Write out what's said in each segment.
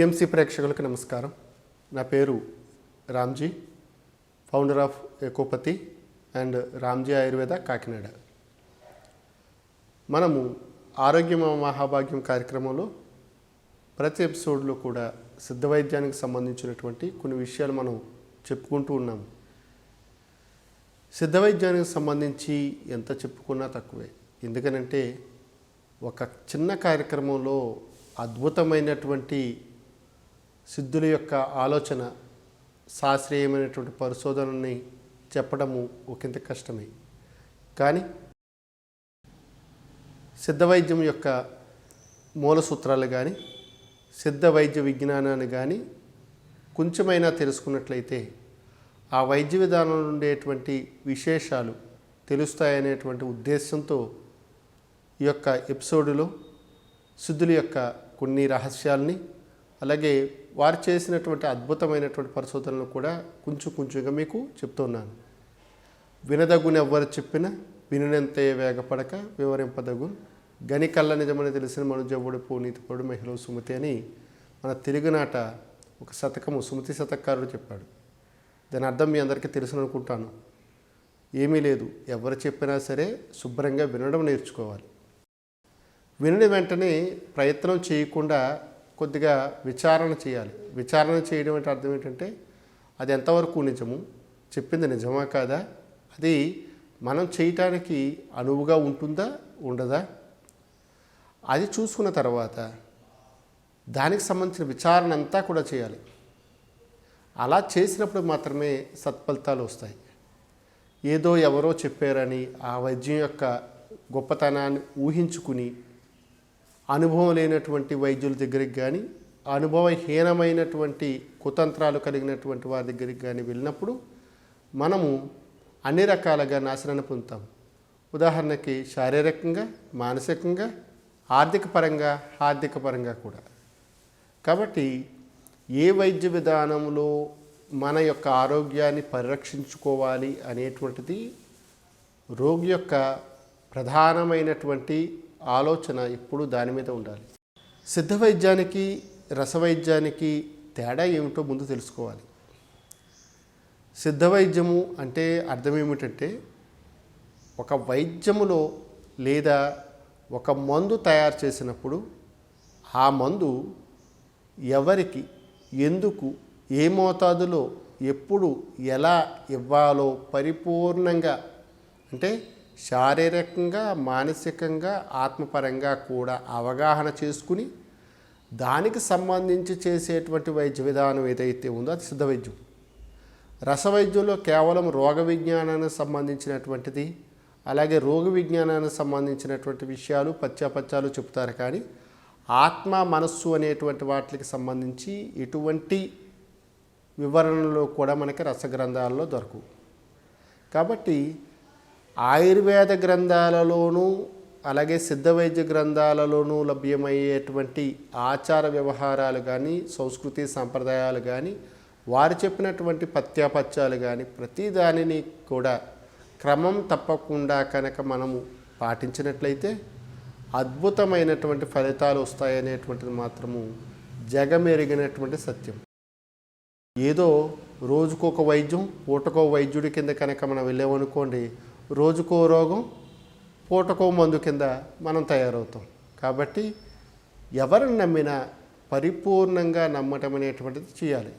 PMC ప్రేక్షకులకు నమస్కారం. నా పేరు Ramji founder of Ecopathy and Ramji Ayurveda Kakinada. మనము ఆరోగ్యం మహాభాగ్యం కార్యక్రమంలో ప్రతి ఎపిసోడ్లో కూడా సిద్ధ వైద్యానికి సంబంధించినటువంటి కొన్ని విషయాలు మనం చెప్పుకుంటూ ఉన్నాము. సిద్ధ వైద్యానికి సంబంధించి ఎంత చెప్పుకున్నా తక్కువే. ఎందుకనంటే ఒక చిన్న కార్యక్రమంలో అద్భుతమైనటువంటి సిద్ధుల యొక్క ఆలోచన శాస్త్రీయమైనటువంటి పరిశోధనని చెప్పడము ఒకంత కష్టమే. కానీ సిద్ధ వైద్యం యొక్క మూల సూత్రాలు కానీ సిద్ధ వైద్య విజ్ఞానాన్ని కానీ కొంచెమైనా తెలుసుకున్నట్లయితే ఆ వైద్య విధానంలో ఉండేటువంటి విశేషాలు తెలుస్తాయనేటువంటి ఉద్దేశంతో ఈ యొక్క ఎపిసోడులో సిద్ధుల యొక్క కొన్ని రహస్యాల్ని అలాగే వారు చేసినటువంటి అద్భుతమైనటువంటి పరిశోధనలు కూడా కొంచెం కొంచెంగా మీకు చెప్తున్నాను. వినదగుని ఎవ్వరు చెప్పిన వినునంతే వేగపడక వివరింపదగు. గని కళ్ళ నిజమని తెలిసిన మనుజవుడు పూనీతిపడు మహిళ సుమతి అని మన తెలుగునాట ఒక శతకము సుమతి శతకారుడు చెప్పాడు. దాని అర్థం మీ అందరికీ తెలుసు అనుకుంటాను ఏమీ లేదు. ఎవరు చెప్పినా సరే శుభ్రంగా వినడం నేర్చుకోవాలి. వినని వెంటనే ప్రయత్నం చేయకుండా కొద్దిగా విచారణ చేయాలి. విచారణ చేయడం అంటే అర్థం ఏంటంటే అది ఎంతవరకు నిజము? చెప్పింది నిజమా కాదా? అది మనం చేయటానికి అనువుగా ఉంటుందా? ఉండదా? అది చూసుకున్న తర్వాత దానికి సంబంధించిన విచారణ అంతా కూడా చేయాలి. అలా చేసినప్పుడు మాత్రమే సత్ఫలితాలు వస్తాయి. ఏదో ఎవరో చెప్పారని ఆ వైద్యం యొక్క గొప్పతనాన్ని ఊహించుకుని అనుభవం లేనటువంటి వైద్యుల దగ్గరికి కానీ అనుభవహీనమైనటువంటి కుతంత్రాలు కలిగినటువంటి వారి దగ్గరికి కానీ వెళ్ళినప్పుడు మనము అన్ని రకాలుగా నాశనాన్ని పొందుతాం. ఉదాహరణకి శారీరకంగా మానసికంగా ఆర్థిక పరంగా ఆర్థిక పరంగా కూడా. కాబట్టి ఏ వైద్య విధానంలో మన యొక్క ఆరోగ్యాన్ని పరిరక్షించుకోవాలి అనేటువంటిది రోగి యొక్క ప్రధానమైనటువంటి ఆలోచన ఎప్పుడు దాని మీద ఉండాలి. సిద్ధ వైద్యానికి రసవైద్యానికి తేడా ఏమిటో ముందు తెలుసుకోవాలి. సిద్ధ వైద్యము అంటే అర్థం ఏమిటంటే ఒక వైద్యములో లేదా ఒక మందు తయారు చేసినప్పుడు ఆ మందు ఎవరికి ఎందుకు ఏ మోతాదులో ఎప్పుడు ఎలా ఇవ్వాలో పరిపూర్ణంగా అంటే శారీరకంగా మానసికంగా ఆత్మపరంగా కూడా అవగాహన చేసుకుని దానికి సంబంధించి చేసేటువంటి వైద్య విధానం ఏదైతే ఉందో అది సిద్ధ వైద్యం రసవైద్యంలో కేవలం రోగ విజ్ఞానానికి సంబంధించినటువంటిది అలాగే రోగ విజ్ఞానానికి సంబంధించినటువంటి విషయాలు పత్యాపత్యాలు చెప్తారు కానీ ఆత్మ మనస్సు అనేటువంటి వాటికి సంబంధించి ఎటువంటి వివరణలు కూడా మనకి రసగ్రంథాల్లో దొరకవు. కాబట్టి ఆయుర్వేద గ్రంథాలలోనూ అలాగే సిద్ధ వైద్య గ్రంథాలలోనూ లభ్యమయ్యేటువంటి ఆచార వ్యవహారాలు కానీ సంస్కృతి సాంప్రదాయాలు కానీ వారు చెప్పినటువంటి పత్యాపత్యాలు కానీ ప్రతి దానిని కూడా క్రమం తప్పకుండా కనుక మనము పాటించినట్లయితే అద్భుతమైనటువంటి ఫలితాలు వస్తాయనేటువంటిది మాత్రము జగమెరిగినటువంటి సత్యం. ఏదో రోజుకొక వైద్యం పూటకో వైద్యుడి కింద కనుక మనం వెళ్ళామనుకోండి రోజుకో రోగం పూటకో మందు కింద మనం తయారవుతాం. కాబట్టి ఎవరిని నమ్మినా పరిపూర్ణంగా నమ్మటం అనేటువంటిది చేయాలి.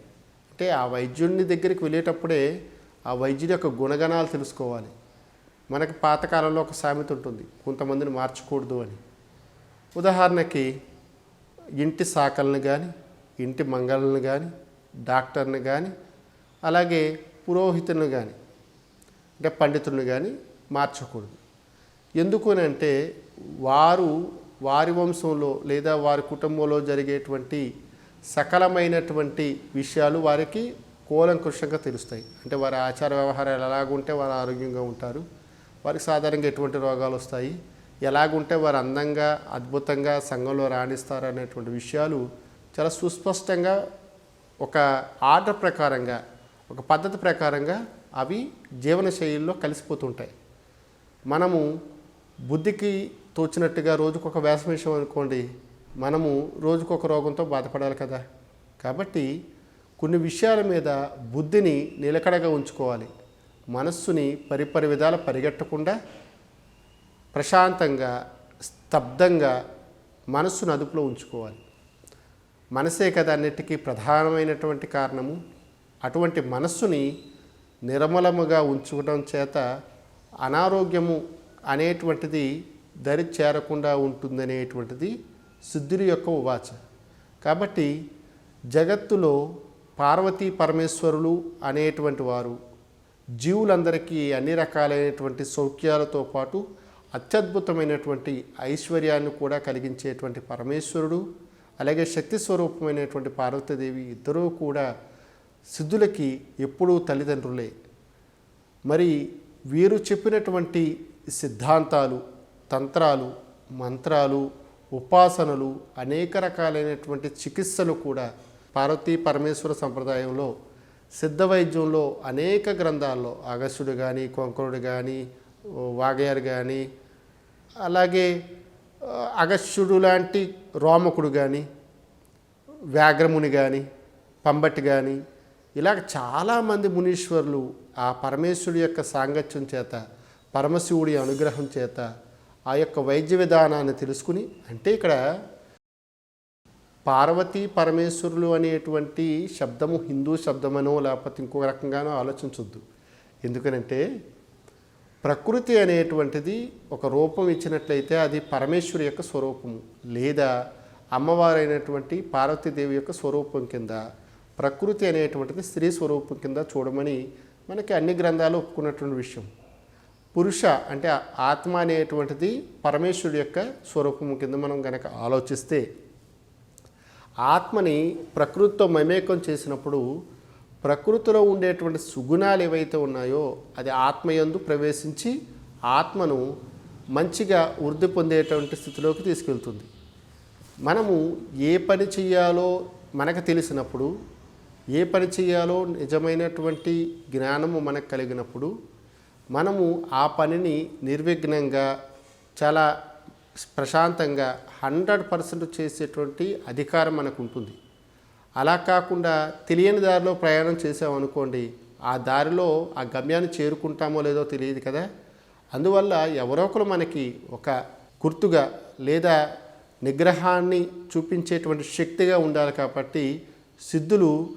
అంటే ఆ వైద్యుడిని దగ్గరికి వెళ్ళేటప్పుడే ఆ వైద్యుడి యొక్క గుణగణాలు తెలుసుకోవాలి. మనకి పాతకాలంలో ఒక సామెత ఉంటుంది కొంతమందిని మార్చకూడదు అని. ఉదాహరణకి ఇంటి శాఖలను కానీ ఇంటి మంగళను కానీ డాక్టర్ని కానీ అలాగే పురోహితులను కానీ అంటే పండితులను కానీ మార్చకూడదు. ఎందుకని అంటే వారు వారి వంశంలో లేదా వారి కుటుంబంలో జరిగేటువంటి సకలమైనటువంటి విషయాలు వారికి కూలంకృషంగా తెలుస్తాయి. అంటే వారి ఆచార వ్యవహారాలు ఎలాగుంటే వారు ఆరోగ్యంగా ఉంటారు. వారికి సాధారణంగా ఎటువంటి రోగాలు వస్తాయి. ఎలాగుంటే వారు అందంగా అద్భుతంగా సంఘంలో రాణిస్తారు అనేటువంటి విషయాలు చాలా సుస్పష్టంగా ఒక ఆర్డర్ ప్రకారంగా ఒక పద్ధతి ప్రకారంగా అవి జీవన శైలిలో కలిసిపోతుంటాయి. మనము బుద్ధికి తోచినట్టుగా రోజుకొక వేషం వేసాం అనుకోండి మనము రోజుకొక రోగంతో బాధపడాలి కదా. కాబట్టి కొన్ని విషయాల మీద బుద్ధిని నిలకడగా ఉంచుకోవాలి. మనస్సుని పరిపరి విధాల పరిగెట్టకుండా ప్రశాంతంగా స్తబ్దంగా మనస్సును అదుపులో ఉంచుకోవాలి. మనసే కదా అన్నిటికీ ప్రధానమైనటువంటి కారణము. అటువంటి మనస్సుని నిర్మలముగా ఉంచుకోవడం చేత అనారోగ్యము అనేటువంటిది దరి చేరకుండా ఉంటుందనేటువంటిది సిద్ధుడి యొక్క ఉవాచ కాబట్టి జగత్తులో పార్వతీ పరమేశ్వరులు అనేటువంటి వారు జీవులందరికీ అన్ని రకాలైనటువంటి సౌఖ్యాలతో పాటు అత్యద్భుతమైనటువంటి ఐశ్వర్యాన్ని కూడా కలిగించేటువంటి పరమేశ్వరుడు అలాగే శక్తి స్వరూపమైనటువంటి పార్వతీదేవి ఇద్దరూ కూడా సిద్ధులకి ఎప్పుడూ తల్లిదండ్రులే. మరి వీరు చెప్పినటువంటి సిద్ధాంతాలు తంత్రాలు మంత్రాలు ఉపాసనలు అనేక రకాలైనటువంటి చికిత్సలు కూడా పార్వతీ పరమేశ్వర సంప్రదాయంలో సిద్ధ వైద్యంలో అనేక గ్రంథాల్లో అగస్యుడు కానీ కొంకరుడు కానీ వాగయారు కానీ అలాగే అగస్యుడు లాంటి రోమకుడు కానీ వ్యాఘ్రముని కానీ పంబటి కానీ ఇలాగ చాలామంది మునీశ్వరులు ఆ పరమేశ్వరుడి యొక్క సాంగత్యం చేత పరమశివుడి అనుగ్రహం చేత ఆ యొక్క వైద్య విధానాన్ని తెలుసుకుని అంటే ఇక్కడ పార్వతీ పరమేశ్వరులు అనేటువంటి శబ్దము హిందూ శబ్దమనో లేకపోతే ఇంకో రకంగానో ఆలోచించొద్దు. ఎందుకనంటే ప్రకృతి అనేటువంటిది ఒక రూపం ఇచ్చినట్లయితే అది పరమేశ్వరు యొక్క స్వరూపము. లేదా అమ్మవారైనటువంటి పార్వతీదేవి యొక్క స్వరూపం కింద ప్రకృతి అనేటువంటిది స్త్రీ స్వరూపం కింద చూడమని మనకి అన్ని గ్రంథాలు ఒప్పుకున్నటువంటి విషయం. పురుష అంటే ఆత్మ అనేటువంటిది పరమేశ్వరుడు యొక్క స్వరూపం కింద మనం కనుక ఆలోచిస్తే ఆత్మని ప్రకృతితో మమేకం చేసినప్పుడు ప్రకృతిలో ఉండేటువంటి సుగుణాలు ఏవైతే ఉన్నాయో అది ఆత్మయందు ప్రవేశించి ఆత్మను మంచిగా వృద్ధి పొందేటువంటి స్థితిలోకి తీసుకెళ్తుంది. మనము ఏ పని చేయాలో మనకు తెలిసినప్పుడు ఏ పని చేయాలో నిజమైనటువంటి జ్ఞానము మనకు కలిగినప్పుడు మనము ఆ పనిని నిర్విఘ్నంగా చాలా ప్రశాంతంగా హండ్రెడ్ పర్సెంట్ చేసేటువంటి అధికారం మనకు ఉంటుంది. అలా కాకుండా తెలియని దారిలో ప్రయాణం చేసామనుకోండి ఆ దారిలో ఆ గమ్యాన్ని చేరుకుంటామో లేదో తెలియదు కదా. అందువల్ల ఎవరో ఒకరు మనకి ఒక గుర్తుగా లేదా నిగ్రహాన్ని చూపించేటువంటి శక్తిగా ఉండాలి కాబట్టి సిద్ధులు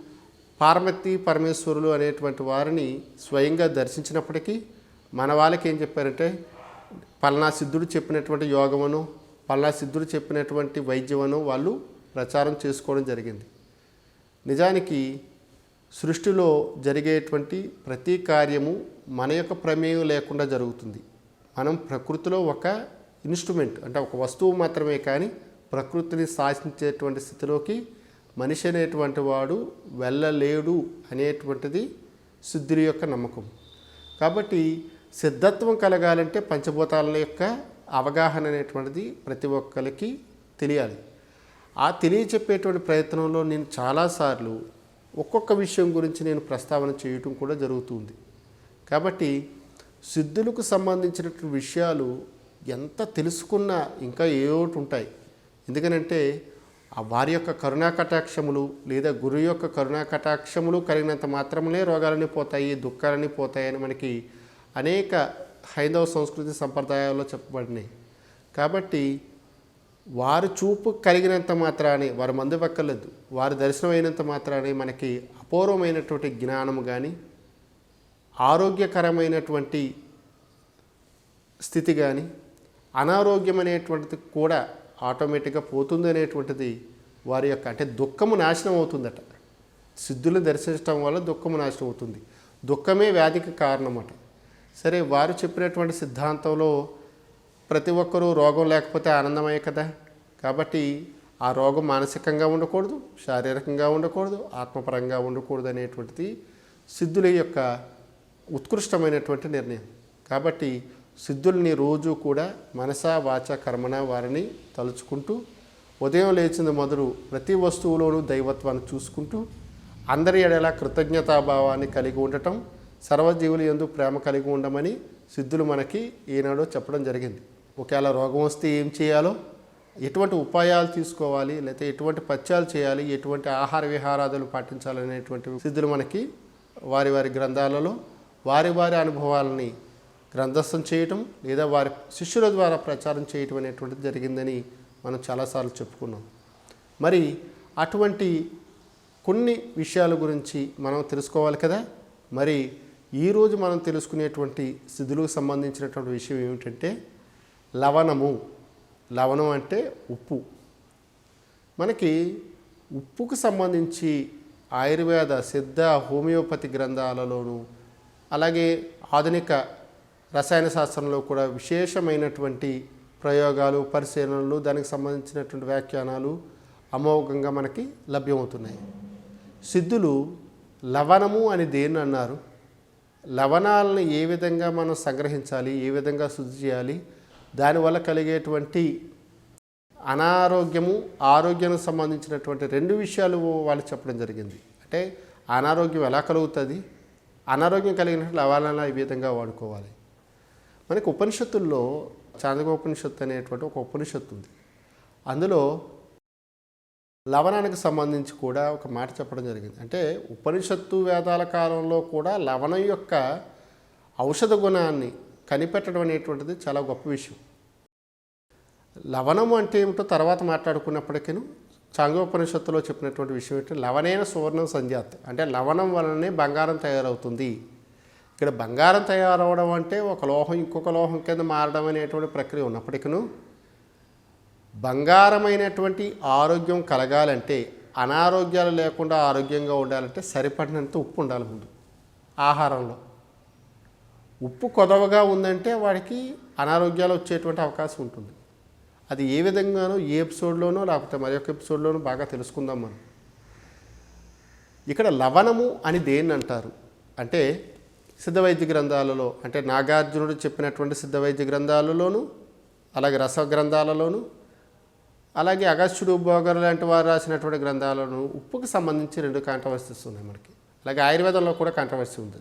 పార్వతి పరమేశ్వరులు అనేటువంటి వారిని స్వయంగా దర్శించినప్పటికీ మన వాళ్ళకి ఏం చెప్పారంటే పల్నా సిద్ధుడు చెప్పినటువంటి యోగమును పల్నా సిద్ధుడు చెప్పినటువంటి వైద్యమును వాళ్ళు ప్రచారం చేసుకోవడం జరిగింది. నిజానికి సృష్టిలో జరిగేటువంటి ప్రతి కార్యము మన యొక్క ప్రమేయం లేకుండా జరుగుతుంది. మనం ప్రకృతిలో ఒక ఇన్స్ట్రుమెంట్ అంటే ఒక వస్తువు మాత్రమే కానీ ప్రకృతిని శాసించేటువంటి స్థితిలోకి మనిషి అనేటువంటి వాడు వెళ్ళలేడు అనేటువంటిది శుద్ధుడి యొక్క నమ్మకం. కాబట్టి సిద్ధత్వం కలగాలంటే పంచభూతాల యొక్క అవగాహన అనేటువంటిది ప్రతి ఒక్కరికి తెలియాలి. ఆ తెలియచెప్పేటువంటి ప్రయత్నంలో నేను చాలాసార్లు ఒక్కొక్క విషయం గురించి నేను ప్రస్తావన చేయటం కూడా జరుగుతుంది. కాబట్టి సిద్ధులకు సంబంధించినటువంటి విషయాలు ఎంత తెలుసుకున్నా ఇంకా ఏవోటి ఉంటాయి. ఎందుకనంటే ఆ వారి యొక్క కరుణా కటాక్షములు లేదా గురు యొక్క కరుణా కటాక్షములు కలిగినంత మాత్రమే రోగాలని పోతాయి దుఃఖాలని పోతాయని మనకి అనేక హైందవ సంస్కృతి సంప్రదాయాల్లో చెప్పబడినాయి. కాబట్టి వారి చూపు కలిగినంత మాత్రానే వారి మందు పక్కలేదు వారి దర్శనం అయినంత మాత్రానే మనకి అపూర్వమైనటువంటి జ్ఞానము కానీ ఆరోగ్యకరమైనటువంటి స్థితి కానీ అనారోగ్యం అనేటువంటిది కూడా ఆటోమేటిక్గా పోతుంది అనేటువంటిది వారి యొక్క అంటే దుఃఖము నాశనం అవుతుందట. సిద్ధులు దర్శించడం వల్ల దుఃఖము నాశనం అవుతుంది. దుఃఖమే వ్యాధికి కారణమట. సరే వారు చెప్పినటువంటి సిద్ధాంతంలో ప్రతి ఒక్కరూ రోగం లేకపోతే ఆనందమే కదా. కాబట్టి ఆ రోగం మానసికంగా ఉండకూడదు శారీరకంగా ఉండకూడదు ఆత్మపరంగా ఉండకూడదు అనేటువంటిది సిద్ధుల యొక్క ఉత్కృష్టమైనటువంటి నిర్ణయం. కాబట్టి సిద్ధుల్ని రోజు కూడా మనసా వాచ కర్మణ వారిని తలుచుకుంటూ ఉదయం లేచిన మొదలు ప్రతి వస్తువులోనూ దైవత్వాన్ని చూసుకుంటూ అందరి ఎడల కృతజ్ఞతాభావాన్ని కలిగి ఉండటం సర్వజీవులు ఎందు ప్రేమ కలిగి ఉండమని సిద్ధులు మనకి ఈనాడు చెప్పడం జరిగింది. ఒకవేళ రోగం వస్తే ఏం చేయాలో ఎటువంటి ఉపాయాలు తీసుకోవాలి లేకపోతే ఎటువంటి పత్యాలు చేయాలి ఎటువంటి ఆహార విహారాదులు పాటించాలనేటువంటి సిద్ధులు మనకి వారి వారి గ్రంథాలలో వారి వారి అనుభవాలని గ్రంథస్థం చేయటం లేదా వారి శిష్యుల ద్వారా ప్రచారం చేయటం అనేటువంటిది జరిగిందని మనం చాలాసార్లు చెప్పుకున్నాం. మరి అటువంటి కొన్ని విషయాల గురించి మనం తెలుసుకోవాలి కదా? మరి ఈరోజు మనం తెలుసుకునేటువంటి స్థితులకు సంబంధించినటువంటి విషయం ఏమిటంటే లవణము. లవణం అంటే ఉప్పు. మనకి ఉప్పుకు సంబంధించి ఆయుర్వేద సిద్ధ హోమియోపతి గ్రంథాలలోనూ అలాగే ఆధునిక రసాయన శాస్త్రంలో కూడా విశేషమైనటువంటి ప్రయోగాలు పరిశీలనలు దానికి సంబంధించినటువంటి వ్యాఖ్యానాలు అమోఘంగా మనకి లభ్యమవుతున్నాయి. సిద్ధులు లవణము అని దేన్ని అన్నారు? లవణాలను ఏ విధంగా మనం సంగ్రహించాలి? ఏ విధంగా శుద్ధి చేయాలి? దానివల్ల కలిగేటువంటి అనారోగ్యము ఆరోగ్యానికి సంబంధించినటువంటి రెండు విషయాలు వాళ్ళు చెప్పడం జరిగింది. అంటే అనారోగ్యం ఎలా కలుగుతుంది? అనారోగ్యం కలిగినట్లు లవణాలను ఈ విధంగా వాడుకోవాలి. మనకి ఉపనిషత్తుల్లో చాందకోపనిషత్తు అనేటువంటి ఒక ఉపనిషత్తు ఉంది. అందులో లవణానికి సంబంధించి కూడా ఒక మాట చెప్పడం జరిగింది. అంటే ఉపనిషత్తు వేదాల కాలంలో కూడా లవణం యొక్క ఔషధ గుణాన్ని కనిపెట్టడం అనేటువంటిది చాలా గొప్ప విషయం. లవణం అంటే ఏమిటో తర్వాత మాట్లాడుకున్నప్పటికీ చాంగోపనిషత్తులో చెప్పినటువంటి విషయం ఏంటంటే లవణైన సువర్ణం సంజాత్. అంటే లవణం వలనే బంగారం తయారవుతుంది. ఇక్కడ బంగారం తయారవడం అంటే ఒక లోహం ఇంకొక లోహం కింద మారడం అనేటువంటి ప్రక్రియ ఉన్నప్పటికీ బంగారమైనటువంటి ఆరోగ్యం కలగాలంటే అనారోగ్యాలు లేకుండా ఆరోగ్యంగా ఉండాలంటే సరిపడినంత ఉప్పు ఉండాలి ముందు ఆహారంలో. ఉప్పు కొదవగా ఉందంటే వాడికి అనారోగ్యాలు వచ్చేటువంటి అవకాశం ఉంటుంది. అది ఏ విధంగానో ఏ ఎపిసోడ్లోనో లేకపోతే మరి ఒక ఎపిసోడ్లోనో బాగా తెలుసుకుందాం మనం. ఇక్కడ లవణము అని దేన్ని అంటారు? అంటే సిద్ధవైద్య గ్రంథాలలో అంటే నాగార్జునుడు చెప్పినటువంటి సిద్ధవైద్య గ్రంథాలలోను అలాగే రస గ్రంథాలలోను అలాగే అగస్త్యుడు భోగర్ లాంటి వారు రాసినటువంటి గ్రంథాలను ఉప్పుకు సంబంధించి రెండు కాంట్రవర్సీస్ ఉన్నాయి మనకి. అలాగే ఆయుర్వేదంలో కూడా కాంట్రవర్సీ ఉంది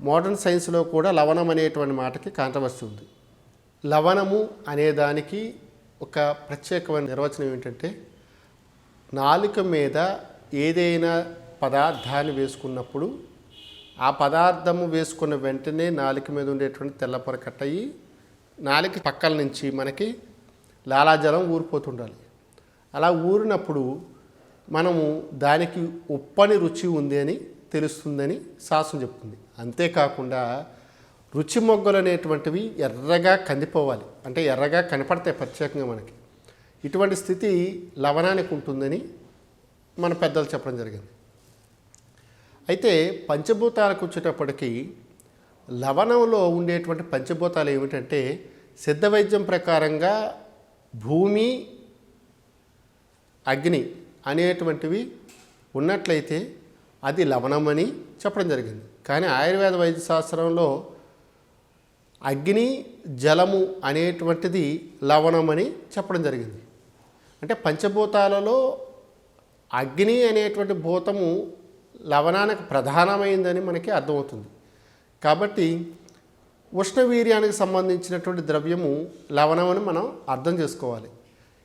మోడర్న్ సైన్స్లో కూడా లవణం అనేటువంటి మాటకి కాంట్రవర్సీ ఉంది. లవణము అనే దానికి ఒక ప్రత్యేకమైన నిర్వచనం ఏంటంటే నాలుక మీద ఏదైనా పదార్థాన్ని వేసుకున్నప్పుడు ఆ పదార్థము వేసుకున్న వెంటనే నాలుక మీద ఉండేటువంటి తెల్లపొర అయ్యి నాలుక పక్కల నుంచి మనకి లాలాజలం ఊరిపోతుండాలి. అలా ఊరినప్పుడు మనము దానికి ఉప్పని రుచి ఉంది అని తెలుస్తుందని శాస్త్రం చెప్తుంది. అంతేకాకుండా రుచి మొగ్గలు అనేటువంటివి ఎర్రగా కందిపోవాలి. అంటే ఎర్రగా కనపడతాయి ప్రత్యేకంగా మనకి. ఇటువంటి స్థితి లవణానికి ఉంటుందని మన పెద్దలు చెప్పడం జరిగింది. అయితే పంచభూతాలకు వచ్చేటప్పటికి లవణంలో ఉండేటువంటి పంచభూతాలు ఏమిటంటే సిద్ధ వైద్యం ప్రకారంగా భూమి అగ్ని అనేటువంటివి ఉన్నట్లయితే అది లవణమని చెప్పడం జరిగింది. కానీ ఆయుర్వేద వైద్య శాస్త్రంలో అగ్ని జలము అనేటువంటిది లవణమని చెప్పడం జరిగింది. అంటే పంచభూతాలలో అగ్ని అనేటువంటి భూతము లవణానికి ప్రధానమైందని మనకి అర్థమవుతుంది. కాబట్టి ఉష్ణవీర్యానికి సంబంధించినటువంటి ద్రవ్యము లవణమని మనం అర్థం చేసుకోవాలి.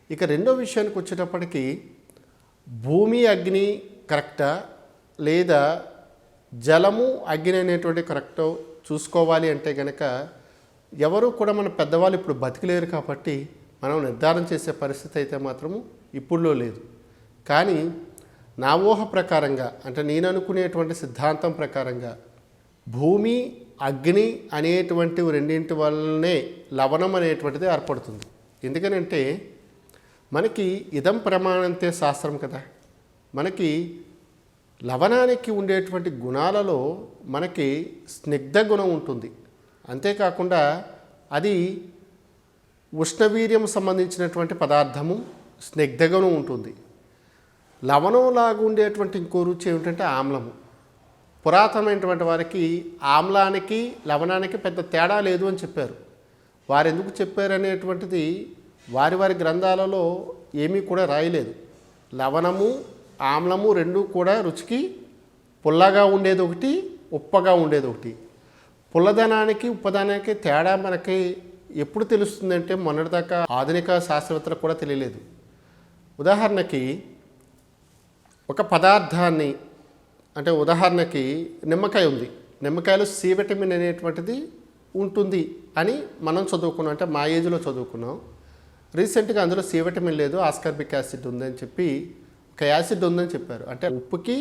ఇక రెండో విషయానికి వచ్చేటప్పటికి భూమి అగ్ని కరెక్టా? లేదా జలము అగ్ని అనేటువంటి కరెక్టో చూసుకోవాలి అంటే కనుక ఎవరు కూడా మన పెద్దవాళ్ళు ఇప్పుడు బతికలేరు కాబట్టి మనం నిర్ధారణ చేసే పరిస్థితి అయితే మాత్రము ఇప్పుడులో లేదు. కానీ నా ఊహ ప్రకారంగా అంటే నేను అనుకునేటువంటి సిద్ధాంతం ప్రకారంగా భూమి అగ్ని అనేటువంటి రెండింటి వల్లనే లవణం అనేటువంటిది ఏర్పడుతుంది. ఎందుకనంటే మనకి ఇదం ప్రమాణంతే శాస్త్రం కదా. మనకి లవణానికి ఉండేటువంటి గుణాలలో మనకి స్నిగ్ధ గుణం ఉంటుంది. అంతేకాకుండా అది ఉష్ణవీర్యం సంబంధించినటువంటి పదార్థము స్నిగ్ధ గుణం ఉంటుంది. లవణంలాగా ఉండేటువంటి ఇంకో రుచి ఏమిటంటే ఆమ్లము. పురాతనమైనటువంటి వారికి ఆమ్లానికి లవణానికి పెద్ద తేడా లేదు అని చెప్పారు. వారు ఎందుకు చెప్పారు అనేటువంటిది వారి వారి గ్రంథాలలో ఏమీ కూడా రాయలేదు. లవణము ఆమ్లము రెండు కూడా రుచికి పుల్లగా ఉండేది ఒకటి ఉప్పగా ఉండేది ఒకటి. పుల్లదనానికి ఉప్పదనానికి తేడా మనకి ఎప్పుడు తెలుస్తుందంటే మొన్నటిదాకా ఆధునిక శాస్త్రవేత్తలకు కూడా తెలియలేదు. ఉదాహరణకి ఒక పదార్థాన్ని అంటే ఉదాహరణకి నిమ్మకాయ ఉంది. నిమ్మకాయలో సి విటమిన్ అనేటువంటిది ఉంటుంది అని మనం చదువుకున్నాం. అంటే మా ఏజ్లో చదువుకున్నాం. రీసెంట్గా అందులో సి విటమిన్ లేదు ఆస్కార్బిక్ యాసిడ్ ఉందని చెప్పి ఒక యాసిడ్ ఉందని చెప్పారు. అంటే ఉప్పుకి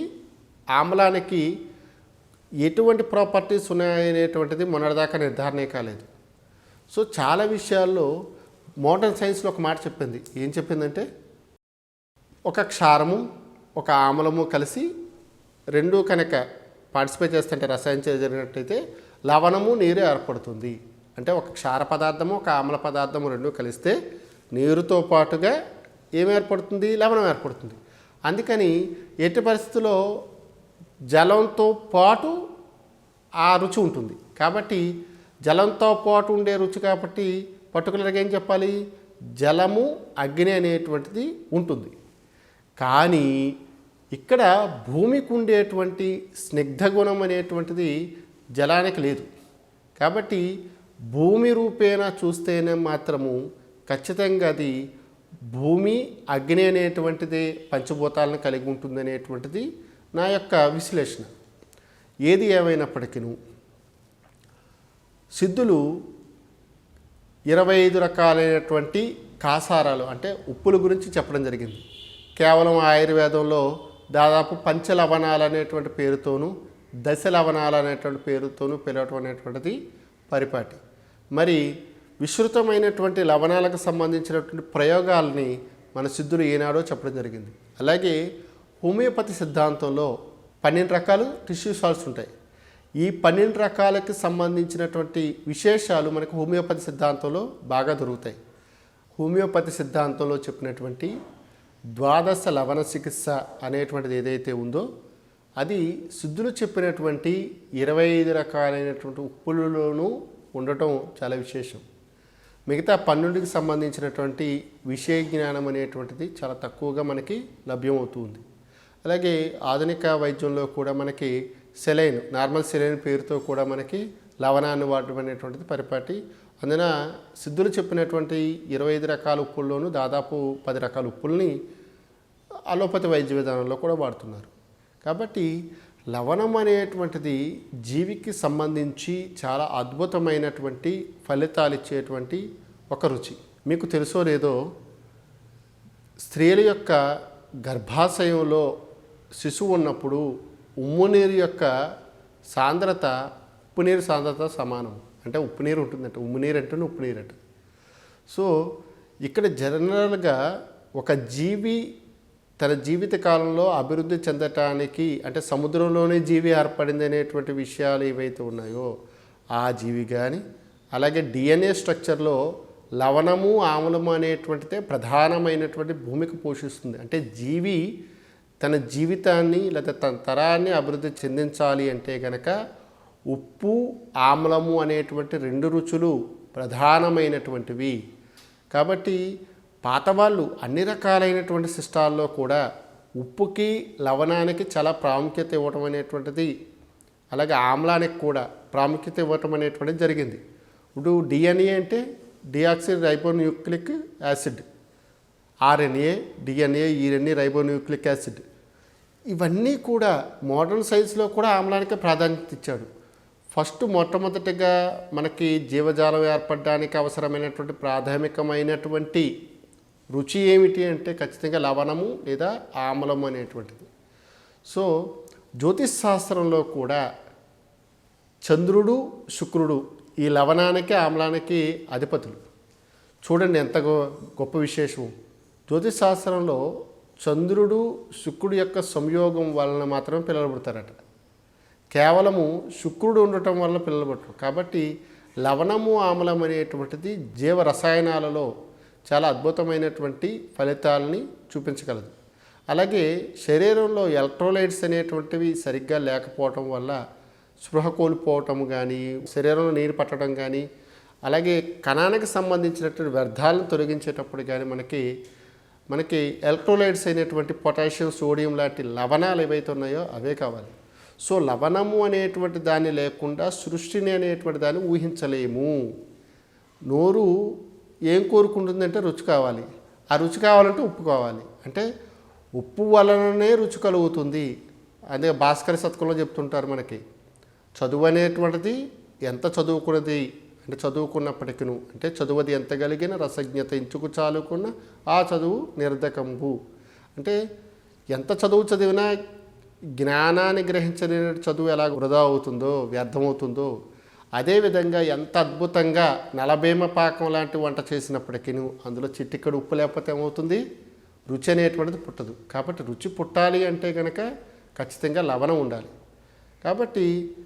ఆమ్లానికి ఎటువంటి ప్రాపర్టీస్ ఉన్నాయనేటువంటిది మొన్నటిదాకా నిర్ధారణ కాలేదు. సో చాలా విషయాల్లో మోడర్న్ సైన్స్లో ఒక మాట చెప్పింది. ఏం చెప్పిందంటే ఒక క్షారము ఒక ఆమ్లము కలిసి రెండు కనుక పార్టిసిపేట్ చేస్తుంటే రసాయన చర్య జరిగినట్టయితే లవణము నీరు ఏర్పడుతుంది. అంటే ఒక క్షార పదార్థము ఒక ఆమ్ల పదార్థము రెండు కలిస్తే నీరుతో పాటుగా ఏం ఏర్పడుతుంది? లవణం ఏర్పడుతుంది. అందుకని ఎట్టి పరిస్థితుల్లో జలంతో పాటు ఆ రుచి ఉంటుంది. కాబట్టి జలంతో పాటు ఉండే రుచి కాబట్టి పర్టికులర్గా ఏం చెప్పాలి? జలము అగ్ని అనేటువంటిది ఉంటుంది. కానీ ఇక్కడ భూమికి ఉండేటువంటి స్నిగ్ధ గుణం అనేటువంటిది జలానికి లేదు. కాబట్టి భూమి రూపేణ చూస్తేనే మాత్రము ఖచ్చితంగా అది భూమి అగ్ని అనేటువంటిది పంచభూతాలను కలిగి ఉంటుంది అనేటువంటిది నా యొక్క విశ్లేషణ. ఏది ఏమైనప్పటికీ సిద్ధులు ఇరవై ఐదు రకాలైనటువంటి కాసారాలు అంటే ఉప్పుల గురించి చెప్పడం జరిగింది. కేవలం ఆయుర్వేదంలో దాదాపు పంచలవణాలు అనేటువంటి పేరుతోనూ దశ లవణాలు అనేటువంటి పేరుతోనూ పిలవటం అనేటువంటిది పరిపాటి. మరి విస్తృతమైనటువంటి లవణాలకు సంబంధించినటువంటి ప్రయోగాల్ని మన సిద్ధులు ఏనాడో చెప్పడం జరిగింది. అలాగే హోమియోపతి సిద్ధాంతంలో పన్నెండు రకాలు టిష్యూ సాల్స్ ఉంటాయి. ఈ పన్నెండు రకాలకి సంబంధించినటువంటి విశేషాలు మనకు హోమియోపతి సిద్ధాంతంలో బాగా దొరుకుతాయి. హోమియోపతి సిద్ధాంతంలో చెప్పినటువంటి ద్వాదశ లవణ చికిత్స అనేటువంటిది ఏదైతే ఉందో అది సిద్ధులు చెప్పినటువంటి ఇరవై ఐదు రకాలైనటువంటి ఉప్పులలోనూ ఉండటం చాలా విశేషం. మిగతా పన్నెండుకి సంబంధించినటువంటి విషయ జ్ఞానం అనేటువంటిది చాలా తక్కువగా మనకి లభ్యమవుతుంది. అలాగే ఆధునిక వైద్యంలో కూడా మనకి సెలైన్ నార్మల్ సెలైన్ పేరుతో కూడా మనకి లవణాన్ని వాడటం అనేటువంటిది పరిపాటి అందున సిద్ధులు చెప్పినటువంటి ఇరవై ఐదు రకాల ఉప్పుల్లోనూ దాదాపు పది రకాల ఉప్పుల్ని అలోపతి వైద్య విధానంలో కూడా వాడుతున్నారు. కాబట్టి లవణం అనేటువంటిది జీవికి సంబంధించి చాలా అద్భుతమైనటువంటి ఫలితాలు ఇచ్చేటువంటి ఒక రుచి. మీకు తెలుసో లేదో స్త్రీల యొక్క గర్భాశయంలో శిశువు ఉన్నప్పుడు ఉమ్మునీరు యొక్క సాంద్రత ఉప్పునీరు సాంద్రత సమానం అంటే ఉప్పు నీరు ఉంటుందంట. ఉమ్ము నీరు అంటే ఉప్పు నీరు అంట సో ఇక్కడ జనరల్గా ఒక జీవి తన జీవిత కాలంలో అభివృద్ధి చెందటానికి అంటే సముద్రంలోనే జీవి ఏర్పడింది అనేటువంటి విషయాలు ఏవైతే ఉన్నాయో ఆ జీవి కానీ అలాగే డిఎన్ఏ స్ట్రక్చర్లో లవణము ఆమ్లము అనేటువంటిదే ప్రధానమైనటువంటి భూమిక పోషిస్తుంది. అంటే జీవి తన జీవితాన్ని లేదా తన తరాన్ని అభివృద్ధి చెందించాలి అంటే కనుక ఉప్పు ఆమ్లము అనేటువంటి రెండు రుచులు ప్రధానమైనటువంటివి. కాబట్టి పాతవాళ్ళు అన్ని రకాలైనటువంటి సిస్టాల్లో కూడా ఉప్పుకి లవణానికి చాలా ప్రాముఖ్యత ఇవ్వటం అనేటువంటిది అలాగే ఆమ్లానికి కూడా ప్రాముఖ్యత ఇవ్వటం అనేటువంటిది జరిగింది. ఇప్పుడు డిఎన్ఏ అంటే deoxy ribonucleic acid. RNA DNA ENA ribonucleic acid. ఇవన్నీ కూడా మోడర్న్ సైన్స్లో కూడా ఆమ్లానికి ప్రాధాన్యత ఇచ్చాడు ఫస్ట్ మొట్టమొదటిగా మనకి జీవజాలం ఏర్పడడానికి అవసరమైనటువంటి ప్రాథమికమైనటువంటి రుచి ఏమిటి అంటే ఖచ్చితంగా లవణము లేదా ఆమ్లము అనేటువంటిది. సో జ్యోతిష్ శాస్త్రంలో కూడా చంద్రుడు శుక్రుడు ఈ లవణానికి ఆమ్లానికి అధిపతులు. చూడండి ఎంత గొప్ప విశేషం జ్యోతిష్ శాస్త్రంలో చంద్రుడు శుక్రుడు యొక్క సంయోగం వలన మాత్రమే పిల్లలు పుడతారట కేవలము శుక్రుడు ఉండటం వల్ల పిల్లలు పుట్టరు. కాబట్టి లవణము ఆమ్లం అనేటువంటిది జీవ రసాయనాలలో చాలా అద్భుతమైనటువంటి ఫలితాలని చూపించగలదు. అలాగే శరీరంలో ఎలక్ట్రోలైట్స్ అనేటువంటివి సరిగ్గా లేకపోవటం వల్ల స్పృహ కోల్పోవటం కానీ శరీరంలో నీరు పట్టడం కానీ అలాగే కణానికి సంబంధించినటువంటి వ్యర్థాలను తొలగించేటప్పుడు కానీ మనకి మనకి ఎలక్ట్రోలైట్స్ అయినటువంటి పొటాషియం సోడియం లాంటి లవణాలు ఏవైతే ఉన్నాయో అవే కావాలి. సో లవణము అనేటువంటి దాన్ని లేకుండా సృష్టిని అనేటువంటి దాన్ని ఊహించలేము. నోరు ఏం కోరుకుంటుందంటే రుచి కావాలి. ఆ రుచి కావాలంటే ఉప్పు కావాలి. అంటే ఉప్పు వలననే రుచి కలుగుతుంది. అదే భాస్కర శతకంలో చెప్తుంటారు మనకి చదువు అనేటువంటిది ఎంత చదువుకున్నది? అంటే చదువుకున్నప్పటికీను అంటే చదువుది ఎంత కలిగిన రసజ్ఞత ఇంచుకు చాలుకున్న ఆ చదువు నిర్ధకంబు అంటే ఎంత చదువు చదివినా జ్ఞానాన్ని గ్రహించలేని చదువు ఎలా వృధా అవుతుందో వ్యర్థమవుతుందో అదేవిధంగా ఎంత అద్భుతంగా నలభీమ పాకం లాంటి వంట చేసినప్పటికీ అందులో చిట్టిక్కడు ఉప్పు లేకపోతే ఏమవుతుంది? రుచి అనేటువంటిది పుట్టదు. కాబట్టి రుచి పుట్టాలి అంటే కనుక ఖచ్చితంగా లవణం ఉండాలి. కాబట్టి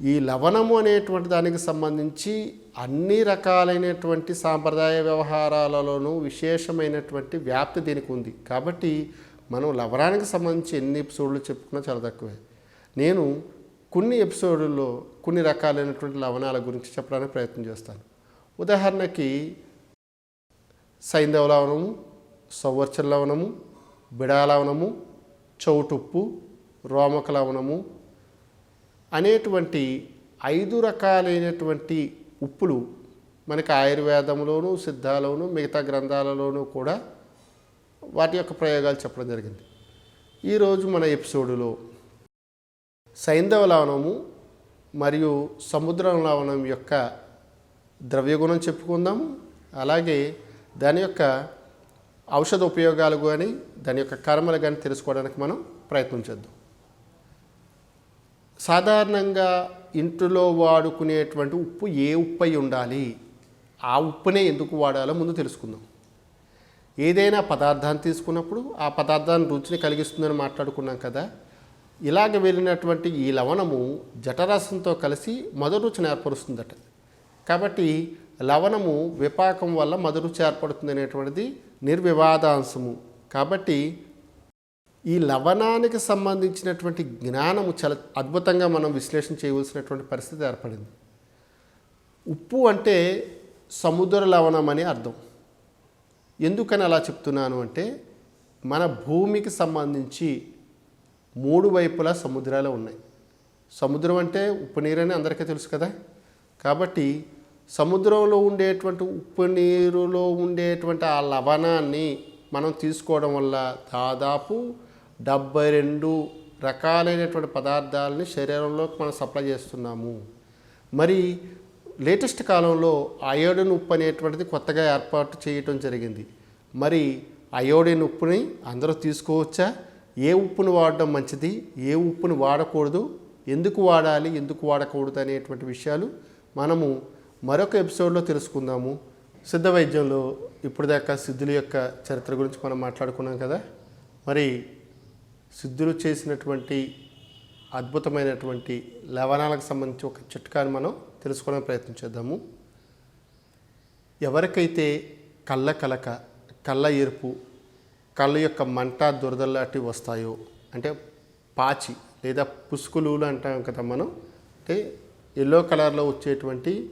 ఈ లవణము అనేటువంటి దానికి సంబంధించి అన్ని రకాలైనటువంటి సాంప్రదాయ వ్యవహారాలలోనూ విశేషమైనటువంటి వ్యాప్తి దీనికి ఉంది. కాబట్టి మనం లవణానికి సంబంధించి ఎన్ని ఎపిసోడ్లు చెప్పుకున్నా చాలా తక్కువే. నేను కొన్ని ఎపిసోడ్లో కొన్ని రకాలైనటువంటి లవణాల గురించి చెప్పడానికి ప్రయత్నం చేస్తాను. ఉదాహరణకి సైంధవ లవణము సౌవర్చ లవణము బిడాలవణము చౌటుప్పు రోమక లవణము అనేటువంటి ఐదు రకాలైనటువంటి ఉప్పులు మనకి ఆయుర్వేదంలోను సిద్ధాలోను మిగతా గ్రంథాలలోనూ కూడా వాటి యొక్క ప్రయోగాలు చెప్పడం జరిగింది. ఈరోజు మన ఎపిసోడులో సైంధవ లవణము మరియు సముద్ర లవణం యొక్క ద్రవ్యగుణం చెప్పుకుందాం అలాగే దాని యొక్క ఔషధ ఉపయోగాలు కానీ దాని యొక్క కర్మలు కానీ తెలుసుకోవడానికి మనం ప్రయత్నం చేద్దాం. సాధారణంగా ఇంటిలో వాడుకునేటువంటి ఉప్పు ఏ ఉప్పు అయి ఉండాలి? ఆ ఉప్పునే ఎందుకు వాడాలో ముందు తెలుసుకుందాం. ఏదైనా పదార్థాన్ని తీసుకున్నప్పుడు ఆ పదార్థాన్ని రుచిని కలిగిస్తుందని మాట్లాడుకున్నాం కదా. ఇలాగ వెళ్ళినటువంటి ఈ లవణము జఠరసంతో కలిసి మధురుచిని ఏర్పరుస్తుందట. కాబట్టి లవణము విపాకం వల్ల మధురుచి ఏర్పడుతుంది అనేటువంటిది నిర్వివాదాంశము. కాబట్టి ఈ లవణానికి సంబంధించినటువంటి జ్ఞానము చాలా అద్భుతంగా మనం విశ్లేషణ చేయవలసినటువంటి పరిస్థితి ఏర్పడింది. ఉప్పు అంటే సముద్ర లవణం అని అర్థం. ఎందుకని అలా చెప్తున్నాను అంటే మన భూమికి సంబంధించి మూడు వైపులా సముద్రాలు ఉన్నాయి. సముద్రం అంటే ఉప్పు నీరని అందరికీ తెలుసు కదా? కాబట్టి సముద్రంలో ఉండేటువంటి ఉప్పు నీరులో ఉండేటువంటి ఆ లవణాన్ని మనం తీసుకోవడం వల్ల దాదాపు డెబ్బై రెండు రకాలైనటువంటి పదార్థాలని శరీరంలోకి మనం సప్లై చేస్తున్నాము. మరి లేటెస్ట్ కాలంలో అయోడిన్ ఉప్పు అనేటువంటిది కొత్తగా ఏర్పాటు చేయటం జరిగింది. మరి అయోడిన్ ఉప్పుని అందరూ తీసుకోవచ్చా? ఏ ఉప్పును వాడడం మంచిది? ఏ ఉప్పును వాడకూడదు? ఎందుకు వాడాలి? ఎందుకు వాడకూడదు అనేటువంటి విషయాలు మనము మరొక ఎపిసోడ్లో తెలుసుకుందాము. సిద్ధ వైద్యంలో ఇప్పటిదాకా సిద్ధుల యొక్క చరిత్ర గురించి మనం మాట్లాడుకున్నాం కదా. మరి సిద్ధులు చేసినటువంటి అద్భుతమైనటువంటి లవణాలకు సంబంధించి ఒక చిట్కాని మనం తెలుసుకోవడానికి ప్రయత్నం చేద్దాము. ఎవరికైతే కళ్ళ కలక కళ్ళ ఎరుపు కళ్ళ యొక్క మంట దురదలాంటివి వస్తాయో అంటే పాచి లేదా పుసుకులు అంటాం కదా మనం అంటే ఎల్లో కలర్లో వచ్చేటువంటి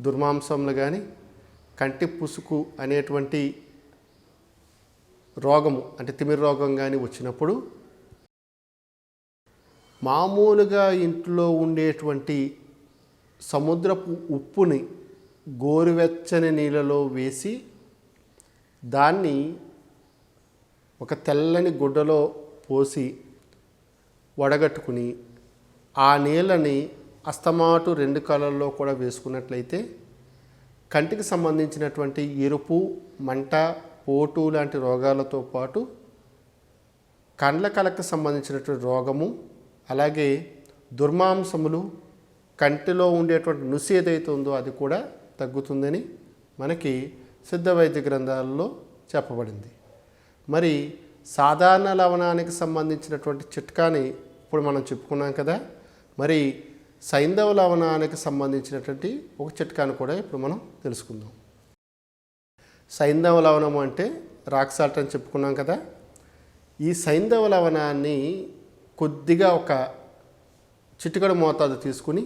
దుర్మాంసంలు కానీ కంటి పుసుకు అనేటువంటి రోగము అంటే తిమిరి రోగం కానీ వచ్చినప్పుడు మామూలుగా ఇంట్లో ఉండేటువంటి సముద్రపు ఉప్పుని గోరువెచ్చని నీళ్ళలో వేసి దాన్ని ఒక తెల్లని గుడ్డలో పోసి వడగట్టుకుని ఆ నీళ్ళని అస్తమాటు రెండు కళల్లో కూడా వేసుకున్నట్లయితే కంటికి సంబంధించినటువంటి ఎరుపు మంట పోటు లాంటి రోగాలతో పాటు కండ్ల కళకు సంబంధించినటువంటి రోగము అలాగే దుర్మాంసములు కంటిలో ఉండేటువంటి నుసి ఏదైతే ఉందో అది కూడా తగ్గుతుందని మనకి సిద్ధ వైద్య గ్రంథాలలో చెప్పబడింది. మరి సాధారణ లవణానికి సంబంధించినటువంటి చిట్కాని ఇప్పుడు మనం చెప్పుకున్నాం కదా మరి సైంధవ లవణానికి సంబంధించినటువంటి ఒక చిట్కాని కూడా ఇప్పుడు మనం తెలుసుకుందాం. సైంధవ లవణం అంటే రాక్ సాల్ట్ అని చెప్పుకున్నాం కదా ఈ సైంధవ లవణాన్ని కొద్దిగా ఒక చిటికడు మోతాదు తీసుకుని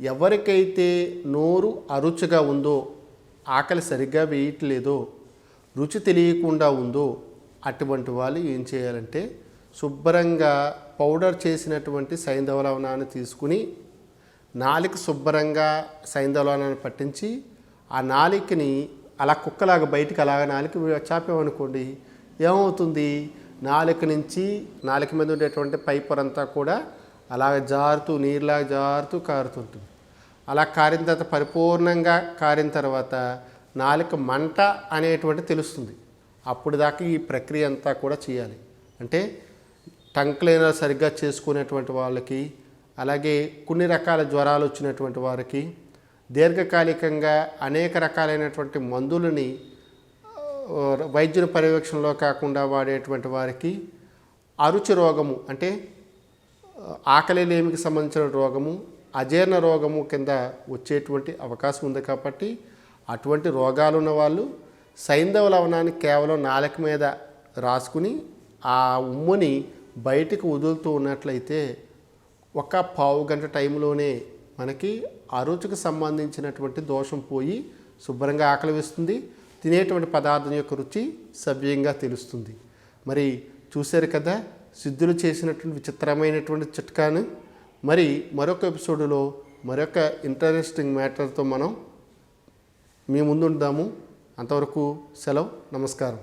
ఎవరికైతే నోరు అరుచుగా ఉందో ఆకలి సరిగ్గా వేయట్లేదో రుచి తెలియకుండా ఉందో అటువంటి వాళ్ళు ఏం చేయాలంటే శుభ్రంగా పౌడర్ చేసినటువంటి సైంధవ లవణాన్ని తీసుకుని నాలిక శుభ్రంగా సైంధవ లవణాన్ని పట్టించి ఆ నాలికని అలా కుక్కలాగా బయటికి అలాగ నాలిక చాపామనుకోండి ఏమవుతుంది? నాలుక నుంచి నాలుక మీద ఉండేటువంటి పైపర్ అంతా కూడా అలాగ జారుతూ నీరులాగా జారుతూ కారుతుంటుంది. అలా కారిన తర్వాత పరిపూర్ణంగా కారిన తర్వాత నాలుక మంట అనేటువంటి తెలుస్తుంది. అప్పుడు దాకా ఈ ప్రక్రియ అంతా కూడా చేయాలి. అంటే టంగ్ క్లీనర్ సరిగ్గా చేసుకునేటువంటి వాళ్ళకి అలాగే కొన్ని రకాల జ్వరాలు వచ్చినటువంటి వారికి దీర్ఘకాలికంగా అనేక రకాలైనటువంటి మందులని వైద్యుని పర్యవేక్షణలో కాకుండా వాడేటువంటి వారికి అరుచి రోగము అంటే ఆకలి లేమికి సంబంధించిన రోగము అజీర్ణ రోగము కింద వచ్చేటువంటి అవకాశం ఉంది కాబట్టి అటువంటి రోగాలు ఉన్న వాళ్ళు సైంధవ లవణాన్ని కేవలం నాలుక మీద రాసుకుని ఆ ఉమ్ముని బయటికి వదులుతూ ఉన్నట్లయితే ఒక పావు గంట టైంలోనే మనకి అరుచుకు సంబంధించినటువంటి దోషం పోయి శుభ్రంగా ఆకలి వేస్తుంది తినేటువంటి పదార్థం యొక్క రుచి సవ్యంగా తెలుస్తుంది. మరి చూశారు కదా సిద్ధులు చేసినటువంటి విచిత్రమైనటువంటి చిట్కాను మరి మరొక ఎపిసోడ్లో మరొక ఇంట్రెస్టింగ్ మ్యాటర్తో మనం మీ ముందుంటాము. అంతవరకు సెలవు నమస్కారం.